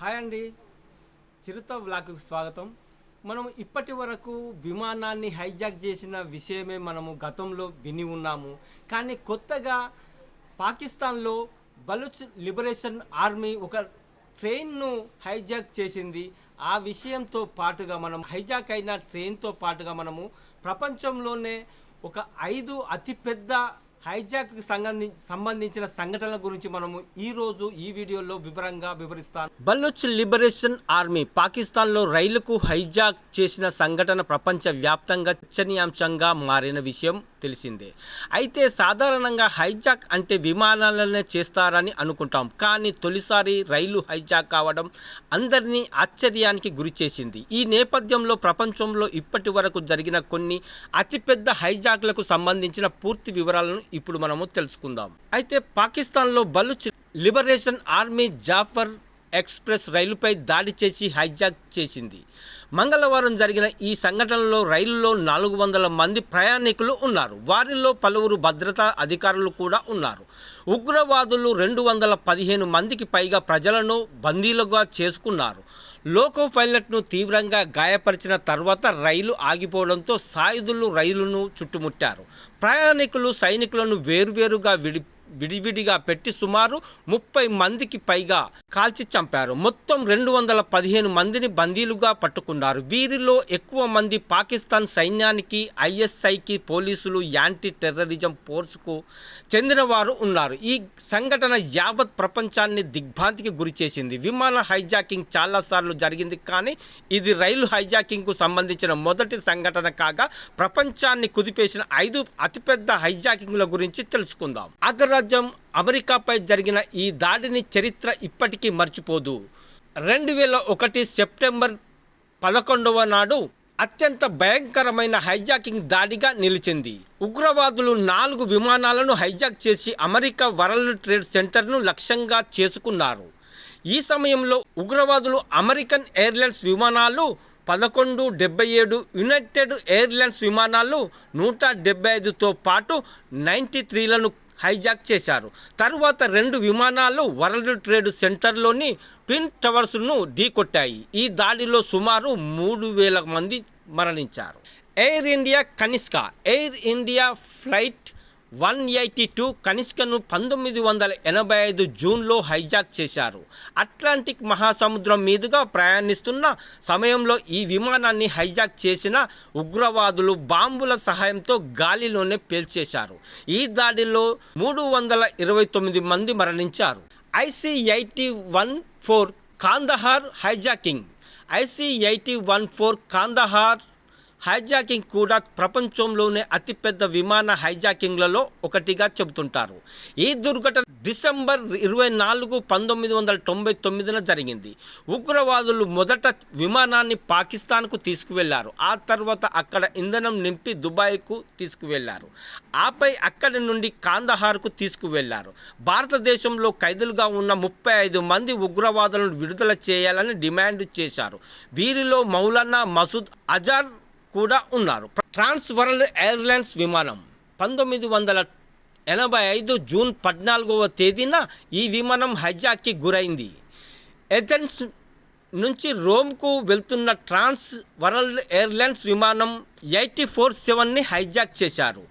Hi అండి. చిరుత వ్లాగ్కు స్వాగతం. మనం ఇప్పటి వరకు విమానాన్ని హైజాక్ చేసిన విషయమే మనము గతంలో విని ఉన్నాము. కానీ కొత్తగా పాకిస్తాన్లో బలుచ్ లిబరేషన్ ఆర్మీ ఒక ట్రైన్ను హైజాక్ చేసింది. ఆ విషయంతో పాటుగా మనం హైజాక్ అయిన ట్రైన్తో పాటుగా మనము ప్రపంచంలోనే ఒక ఐదు అతిపెద్ద హైజాక్ సంబంధించి సంబంధించిన సంఘటనల గురించి మనము ఈ రోజు ఈ వీడియోలో వివరంగా వివరిస్తాను. బలూచ్ లిబరేషన్ ఆర్మీ పాకిస్తాన్లో రైలుకు హైజాక్ చేసిన సంఘటన ప్రపంచ వ్యాప్తంగా చర్చనీయాంశంగా మారిన విషయం. తెలిసిందే. అయితే సాధారణంగా హైజాక్ అంటే విమానాలనే చేస్తారని అనుకుంటాం. కానీ తొలిసారి రైలు హైజాక్ కావడం అందరినీ ఆశ్చర్యానికి గురి చేసింది. ఈ నేపథ్యంలో ప్రపంచంలో ఇప్పటి వరకు జరిగిన కొన్ని అతిపెద్ద హైజాక్లకు సంబంధించిన పూర్తి వివరాలను ఇప్పుడు మనము తెలుసుకుందాం. అయితే పాకిస్తాన్లో Baloch liberation army Jaffar express రైలుపై దాడి చేసి హైజాక్ చేసింది. మంగళవారం జరిగిన ఈ సంఘటనలో రైలులో నాలుగు వందల మంది ప్రయాణికులు ఉన్నారు. వారిలో పలువురు భద్రతా అధికారులు కూడా ఉన్నారు. ఉగ్రవాదులు రెండు వందల పదిహేను మందికి పైగా ప్రజలను బందీలుగా చేసుకున్నారు. లోకో పైలట్ను తీవ్రంగా గాయపరిచిన తర్వాత రైలు ఆగిపోవడంతో సాయుధులు రైలును చుట్టుముట్టారు. ప్రయాణికులు సైనికులను వేరువేరుగా విడి విడివిడిగా పెట్టి సుమారు ముప్పై మందికి పైగా కాల్చి చంపారు. మొత్తం రెండు వందల పదిహేను మందిని బందీలుగా పట్టుకున్నారు. వీరిలో ఎక్కువ మంది పాకిస్తాన్ సైన్యానికి ఐఎస్ఐకి పోలీసులు యాంటీ టెర్రరిజం ఫోర్స్కు చెందినవారు ఉన్నారు. ఈ సంఘటన యావత్ ప్రపంచాన్ని దిగ్భ్రాంతికి గురిచేసింది విమాన హైజాకింగ్ చాలాసార్లు జరిగింది కానీ ఇది రైలు హైజాకింగ్కు సంబంధించిన మొదటి సంఘటన కాగా ప్రపంచాన్ని కుదిపేసిన ఐదు అతిపెద్ద హైజాకింగ్ల గురించి తెలుసుకుందాం. సామ్రాజ్యం అమెరికాపై జరిగిన ఈ దాడిని చరిత్ర ఇప్పటికీ మర్చిపోదు. రెండు వేల ఒకటి సెప్టెంబర్ పదకొండవ నాడు అత్యంత భయంకరమైన హైజాకింగ్ దాడిగా నిలిచింది. ఉగ్రవాదులు నాలుగు విమానాలను హైజాక్ చేసి అమెరికా వరల్డ్ ట్రేడ్ సెంటర్ను లక్ష్యంగా చేసుకున్నారు. ఈ సమయంలో ఉగ్రవాదులు అమెరికన్ ఎయిర్లైన్స్ విమానాలు పదకొండు డెబ్బై ఏడు యునైటెడ్ ఎయిర్లైన్స్ విమానాలు నూట డెబ్బై ఐదుతో పాటు నైంటీ త్రీలను హైజాక్ చేశారు. తరువాత రెండు విమానాలు వరల్డ్ ట్రేడ్ సెంటర్లోని ట్విన్ టవర్స్ను ఢీకొట్టాయి. ఈ దాడిలో సుమారు మూడు వేల మంది మరణించారు. Air India Kanishka air India flight one eighty two కనిష్కను పంతొమ్మిది వందల ఎనభై ఐదు జూన్లో హైజాక్ చేశారు. అట్లాంటిక్ మహాసముద్రం మీదుగా ప్రయాణిస్తున్న సమయంలో ఈ విమానాన్ని హైజాక్ చేసిన ఉగ్రవాదులు బాంబుల సహాయంతో గాలిలోనే పేల్చేశారు. ఈ దాడిలో మూడు వందల ఇరవై తొమ్మిది మంది మరణించారు. IC eighty one four Kandahar hijacking. IC eighty one four Kandahar hijacking కూడా ప్రపంచంలోనే అతిపెద్ద విమాన హైజాకింగ్లలో ఒకటిగా చెబుతుంటారు. ఈ దుర్ఘటన డిసెంబర్ ఇరవై నాలుగు పంతొమ్మిది వందల తొంభై తొమ్మిదిన జరిగింది. ఉగ్రవాదులు మొదట విమానాన్ని పాకిస్తాన్కు తీసుకువెళ్ళారు. ఆ తర్వాత అక్కడ ఇంధనం నింపి దుబాయ్కు తీసుకువెళ్ళారు. ఆపై అక్కడి నుండి కాందహార్కు తీసుకువెళ్ళారు. భారతదేశంలో ఖైదులుగా ఉన్న ముప్పై ఐదు మంది ఉగ్రవాదులను విడుదల చేయాలని డిమాండ్ చేశారు. వీరిలో మౌలానా మసూద్ అజార్ కూడా ఉన్నారు. ట్రాన్స్ వరల్డ్ ఎయిర్లైన్స్ విమానం పంతొమ్మిది వందల ఎనభై ఐదు జూన్ పద్నాలుగవ తేదీన ఈ విమానం హైజాక్కి గురైంది. ఎథెన్స్ నుంచి రోమ్కు వెళ్తున్న ట్రాన్స్ వరల్డ్ ఎయిర్లైన్స్ విమానం ఎయిటీ ఫోర్ సెవెన్ని హైజాక్ చేశారు.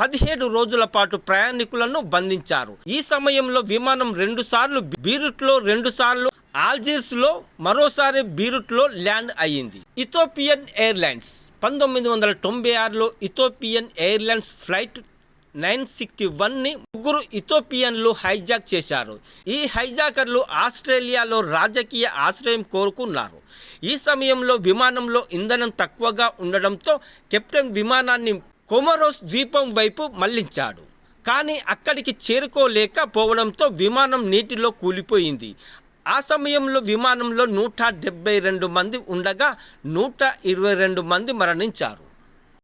పదిహేడు రోజుల పాటు ప్రయాణికులను బంధించారు. ఈ సమయంలో విమానం రెండుసార్లు బీరుట్లో రెండుసార్లు ఆల్జీర్స్లో మరోసారి బీరుట్లో ల్యాండ్ అయ్యింది. ఇథోపియన్ ఎయిర్లైన్స్ పంతొమ్మిది వందల తొంభై ఆరులో Ethiopian airlines flight nine sixty వన్ని ముగ్గురు ఇథోపియన్లు హైజాక్ చేశారు. ఈ హైజాకర్లు ఆస్ట్రేలియాలో రాజకీయ ఆశ్రయం కోరుకున్నారు. ఈ సమయంలో విమానంలో ఇంధనం తక్కువగా ఉండడంతో కెప్టెన్ విమానాన్ని కొమరోస్ ద్వీపం వైపు మళ్ళించాడు. కానీ అక్కడికి చేరుకోలేకపోవడంతో విమానం నీటిలో కూలిపోయింది. ఆ సమయంలో విమానంలో నూట డెబ్బై రెండు మంది ఉండగా నూట ఇరవై రెండు మంది మరణించారు.